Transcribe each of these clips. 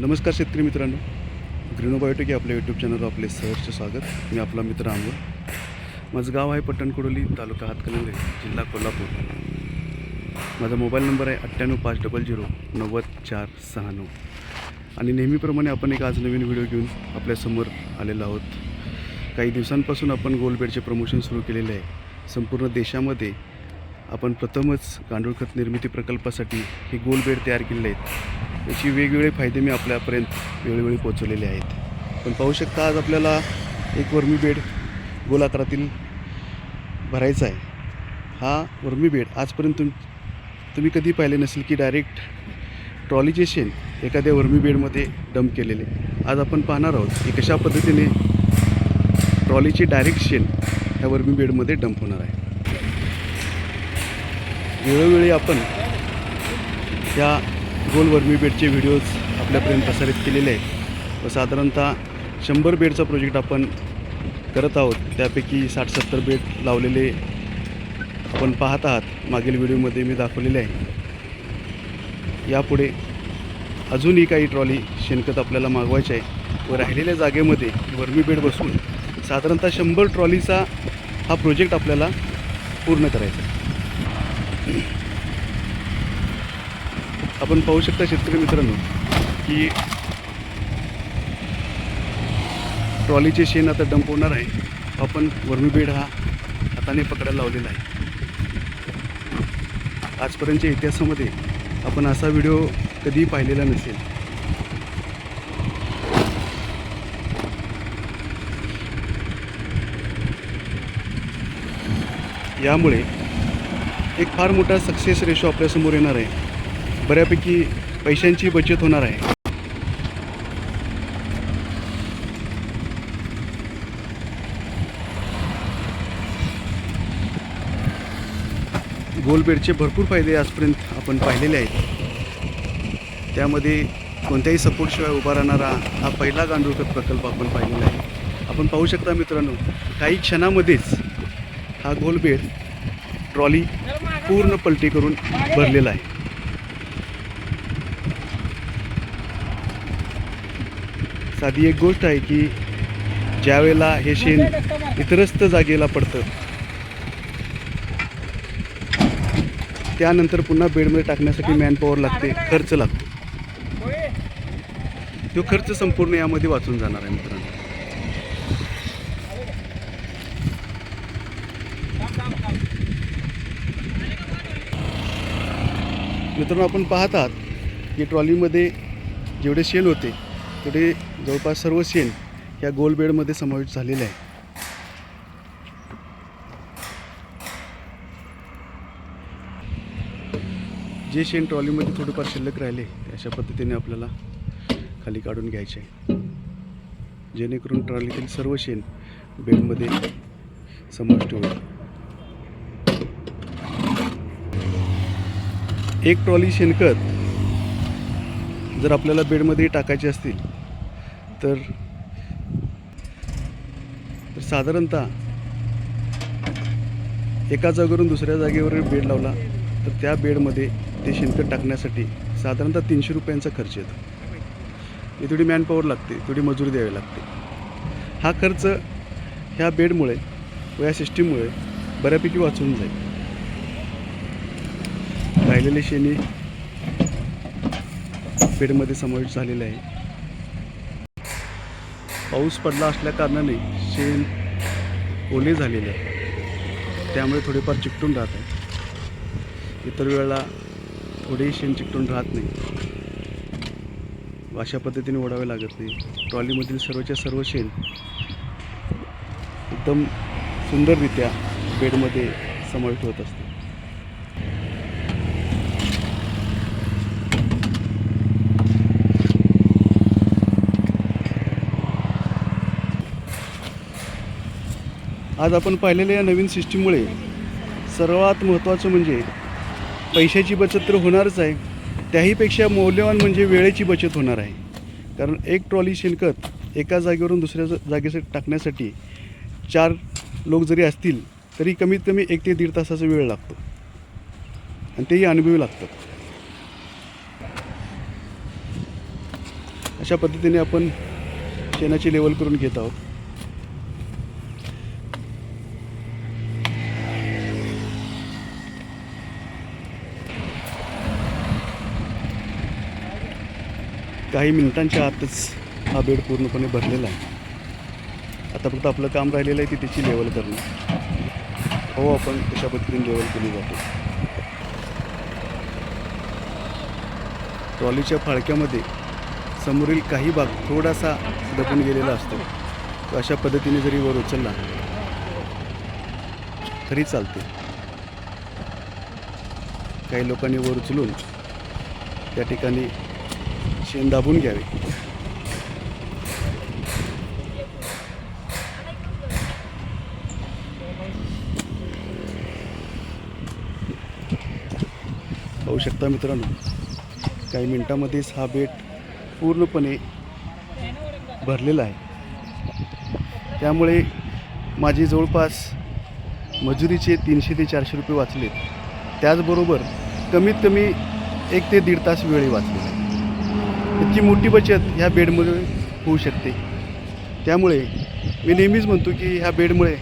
नमस्कार शेतकरी मित्रांनो. ग्रीनोबायोटिक या आपल्या यूट्यूब चॅनलवर आपले सहर्ष स्वागत. मी आपला मित्र आंबो माझं गाव आहे पट्टणकुडोली तालुका हातकणंगले जिल्हा कोल्हापूर. माझा मोबाईल नंबर आहे अठ्ठ्याण्णव पाच डबल झिरो नव्वद चार सहा नऊ. आणि नेहमीप्रमाणे आपण एक आज नवीन व्हिडिओ घेऊन आपल्यासमोर आलेलो आहोत. काही दिवसांपासून आपण गोल्डबेडचे प्रमोशन सुरू केलेले आहे. संपूर्ण देशामध्ये आपण प्रथमच गांडूळ खत निर्मिती प्रकल्पासाठी हे गोल बेड तयार केलेले आहेत. याची वेगवेगळे फायदे मी आपल्यापर्यंत वेळोवेळी पोचवलेले आहेत. पण पाहू शकता आज आपल्याला एक वर्मी बेड गोल आकारातील भरायचा आहे. हा वर्मी बेड आजपर्यंत तुम तुम्ही कधी पाहिले नसेल की डायरेक्ट ट्रॉलीचे शेण एखाद्या वर्मी बेडमध्ये डंप केलेले. आज आपण पाहणार आहोत की कशा पद्धतीने ट्रॉलीचे डायरेक्ट शेण ह्या वर्मी बेडमध्ये डंप होणार आहे. वेळोवेळी आपण त्या गोल वर्मी बेडचे व्हिडिओज आपल्यापर्यंत प्रसारित केलेले आहेत. व साधारणतः शंभर बेडचा प्रोजेक्ट आपण करत आहोत. त्यापैकी साठ सत्तर बेड लावलेले आपण पाहत आहात. मागील व्हिडिओमध्ये मी दाखवलेले आहे. यापुढे अजूनही काही ट्रॉली शेणखत आपल्याला मागवायचे आहे. व राहिलेल्या जागेमध्ये वर्मी बेड बसून साधारणतः शंभर ट्रॉलीचा हा प्रोजेक्ट आपल्याला पूर्ण करायचा आहे. आपण पाहू शकता शेतकरी मित्रांनो की ट्रॉलीचे शेण आता डंप होणार आहे. आपण वर्मीबेड हा हाताने पकडायला लावलेला आहे. आजपर्यंतच्या इतिहासामध्ये आपण असा व्हिडिओ कधीही पाहिलेला नसेल. यामुळे एक फार मोठा सक्सेस रेशो आपल्यासमोर येणार आहे. बऱ्यापैकी पैशांची बचत होणार आहे. गोलबेडचे भरपूर फायदे आजपर्यंत आपण पाहिलेले आहेत. त्यामध्ये कोणत्याही सपोर्टशिवाय उभा राहणारा हा पहिला गांडूळखत प्रकल्प आपण पाहिलेला आहे. आपण पाहू शकता मित्रांनो काही क्षणामध्येच हा गोलबेड ट्रॉली पूर्ण पलटी करून भरलेला आहे. साधी एक गोष्ट आहे की ज्यावेळेला हे शेण इतरस्त जागेला पडतं त्यानंतर पुन्हा बेडमध्ये टाकण्यासाठी मॅनपॉवर लागते खर्च लागतो. तो खर्च संपूर्ण यामध्ये वाचून जाणार आहे मित्रांनो. मित्रांनो आपण पाहत आहात की ट्रॉलीमध्ये जेवढे शेण होते तेवढे जवळपास सर्व शेण ह्या गोल बेडमध्ये समाविष्ट झालेले आहे. जे शेण ट्रॉलीमध्ये थोडेफार शिल्लक राहिले अशा पद्धतीने आपल्याला खाली काढून घ्यायचे आहे. जेणेकरून ट्रॉलीतील सर्व शेण बेडमध्ये समाविष्ट होईल. एक ट्रॉली शेणखत जर आपल्याला बेडमध्ये टाकायचे असतील तर साधारणतः एका जागेवरून दुसऱ्या जागेवर बेड लावला तर त्या बेडमध्ये ते शेणखत टाकण्यासाठी साधारणतः तीनशे रुपयांचा खर्च येतो. ही थोडी मॅनपॉवर लागते थोडी मजुरी द्यावी लागते. हा खर्च ह्या बेडमुळे व या सिस्टीममुळे बऱ्यापैकी वाचून जाईल. राहिलेले शेणी बेडमध्ये समावेश झालेले आहे. पाऊस पडला असल्या कारणाने शेण ओले झालेले आहे. त्यामुळे थोडेफार चिकटून राहत आहे. इतर वेळेला थोडेही शेण चिकटून राहत नाही. अशा पद्धतीने ओढावे लागत नाही. ट्रॉलीमधील सर्वच्या सर्व शेण एकदम सुंदररित्या बेडमध्ये समाविष्ट होत असते आज आपण पाहिलेल्या या नवीन सिस्टीममुळे सर्वात महत्त्वाचं म्हणजे पैशाची बचत तर होणारच आहे. त्याहीपेक्षा मौल्यवान म्हणजे वेळेची बचत होणार आहे. कारण एक ट्रॉली शेणखत एका जागेवरून दुसऱ्या जागेसाठी टाकण्यासाठी चार लोक जरी असतील तरी कमीत कमी एक ते दीड तासाचा वेळ लागतो. आणि तेही अनुभवी लागतं अशा पद्धतीने आपण शेणाची लेवल करून घेत आहोत. काही मिनिटांच्या आतच हा बेड पूर्णपणे भरलेला आहे. आता फक्त आपलं काम राहिलेलं आहे की त्याची लेवल करणं. हो आपण कशा पद्धतीने लेवल केली जाते? ट्रॉलीच्या फाळक्यामध्ये समोरील काही भाग थोडासा दबून गेलेला असतो. तो अशा पद्धतीने जरी वर उचलला तरी चालते. काही लोकांनी वर उचलून त्या ठिकाणी शेण दाबून घ्यावे. पाहू शकता मित्रांनो काही मिनटामध्येच हा बेट पूर्णपणे भरलेला आहे. त्यामुळे माझे जवळपास मजुरीचे तीनशे ते चारशे रुपये वाचलेत. त्याचबरोबर कमीत कमी एक ते दीड तास वेळही वाचलेला आहे. इतकी मोठी बचत ह्या बेडमुळे होऊ शकते. त्यामुळे मी नेहमीच म्हणतो की ह्या बेडमुळे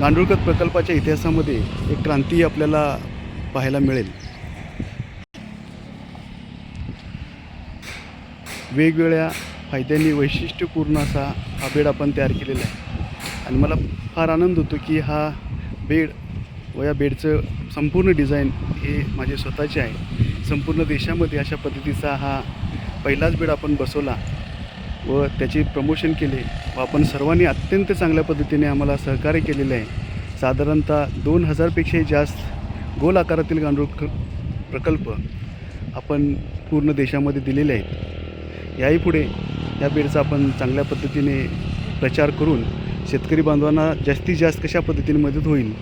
गांडूळखत प्रकल्पाच्या इतिहासामध्ये एक क्रांती आपल्याला पाहायला मिळेल. वेगवेगळ्या फायद्यांनी वैशिष्ट्यपूर्ण असा हा बेड आपण तयार केलेला आहे. आणि मला फार आनंद होतो की हा बेड व या बेडचं संपूर्ण डिझाईन हे माझे स्वतःचे आहे. संपूर्ण देशामध्ये अशा पद्धतीचा हा पहिलाच बेड आपण बसवला व त्याचे प्रमोशन केले व आपण सर्वांनी अत्यंत चांगल्या पद्धतीने आम्हाला सहकार्य केलेलं आहे. साधारणतः दोन हजारपेक्षाही जास्त गोल आकारातील गांडूळ प्रकल्प आपण पूर्ण देशामध्ये दिलेले आहेत. याही पुढे या बेडचा आपण चांगल्या पद्धतीने प्रचार करून शेतकरी बांधवांना जास्तीत जास्त कशा पद्धतीने मदत होईल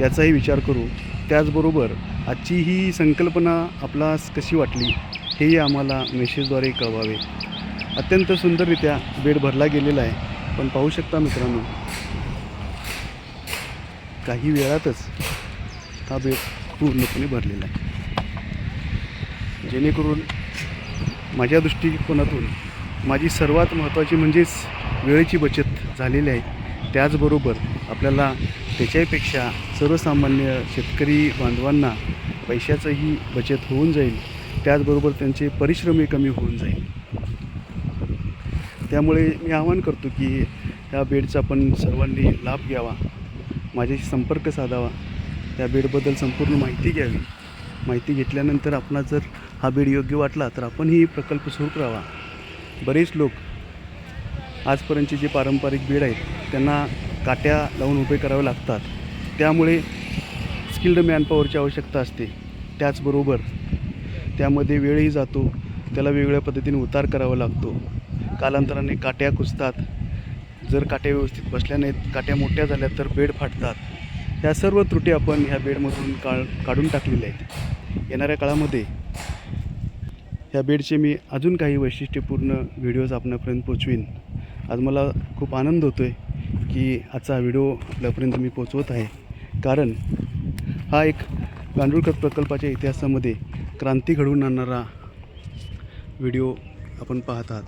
याचाही विचार करू. त्याचबरोबर आजची ही संकल्पना आपणास कशी वाटली? हेही आम्हाला मेसेजद्वारे कळवावे. अत्यंत सुंदररित्या बेड भरला गेलेला आहे. पण पाहू शकता मित्रांनो काही वेळातच हा बेड पूर्णपणे भरलेला आहे. जेणेकरून माझ्या दृष्टिकोनातून माझी सर्वात महत्त्वाची म्हणजेच वेळेची बचत झालेली आहे. त्याचबरोबर आपल्याला त्याच्यापेक्षा सर्वसामान्य शेतकरी बांधवांना पैशाचंही बचत होऊन जाईल. त्याचबरोबर त्यांचे परिश्रमही कमी होऊन जाईल. त्यामुळे मी आवाहन करतो की ह्या बेडचा पण सर्वांनी लाभ घ्यावा. माझ्याशी संपर्क साधावा. त्या बेडबद्दल संपूर्ण माहिती घ्यावी. माहिती घेतल्यानंतर आपणा जर हा बेड योग्य वाटला तर आपणही प्रकल्प सुरू करावा. बरेच लोक आजपर्यंतचे जे पारंपरिक बेड आहेत त्यांना काट्या लावून उभे करावे लागतात. त्यामुळे स्किल्ड मॅनपॉवरची आवश्यकता असते. त्याचबरोबर त्यामध्ये वेळही जातो. त्याला वेगवेगळ्या पद्धतीने उतार करावा लागतो. कालांतराने काट्या कुजतात. जर काट्या व्यवस्थित बसल्या नाहीत काट्या मोठ्या झाल्या तर बेड फाटतात. ह्या सर्व त्रुटी आपण ह्या बेडमधून काळ काढून टाकलेल्या आहेत. येणाऱ्या काळामध्ये ह्या बेडचे मी अजून काही वैशिष्ट्यपूर्ण व्हिडिओज आपणापर्यंत पोचवीन. आज मला खूप आनंद होतो आहे की आजचा व्हिडिओ आपल्यापर्यंत मी पोचवत आहे. कारण हा एक गांडूळखत प्रकल्पाच्या इतिहासामध्ये क्रांती घडवून आणणारा व्हिडिओ आपण पाहत आहात.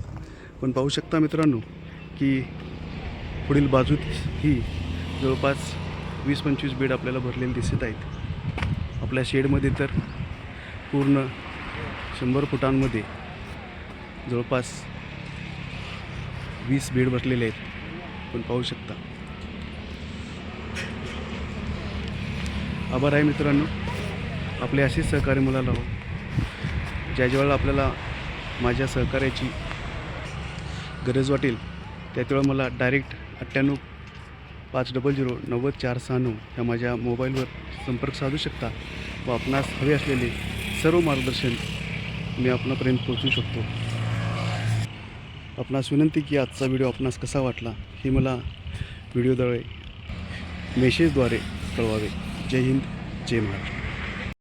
पण पाहू शकता मित्रांनो की पुढील बाजूत ही जवळपास वीस पंचवीस बेड आपल्याला भरलेले दिसत आहेत. आपल्या शेडमध्ये तर पूर्ण शंभर फुटांमध्ये जवळपास वीस बेड भरलेले आहेत. पण पाहू शकता. आभार आहे मित्रांनो. आपले असेच सहकार्य मला लावो. ज्या ज्यावेळेला आपल्याला माझ्या सहकार्याची गरज वाटेल त्यावेळेला मला डायरेक्ट अठ्ठ्याण्णव पाच डबल झिरो नव्वद चार सहा नऊ ह्या माझ्या मोबाईलवर संपर्क साधू शकता व आपणास हवे असलेले सर्व मार्गदर्शन मी आपणापर्यंत पोहोचू शकतो. आपणास विनंती की आजचा व्हिडिओ आपणास कसा वाटला हे मला व्हिडिओद्वारे मेसेजद्वारे कळवावे. जय हिंद जय महाराष्ट्र.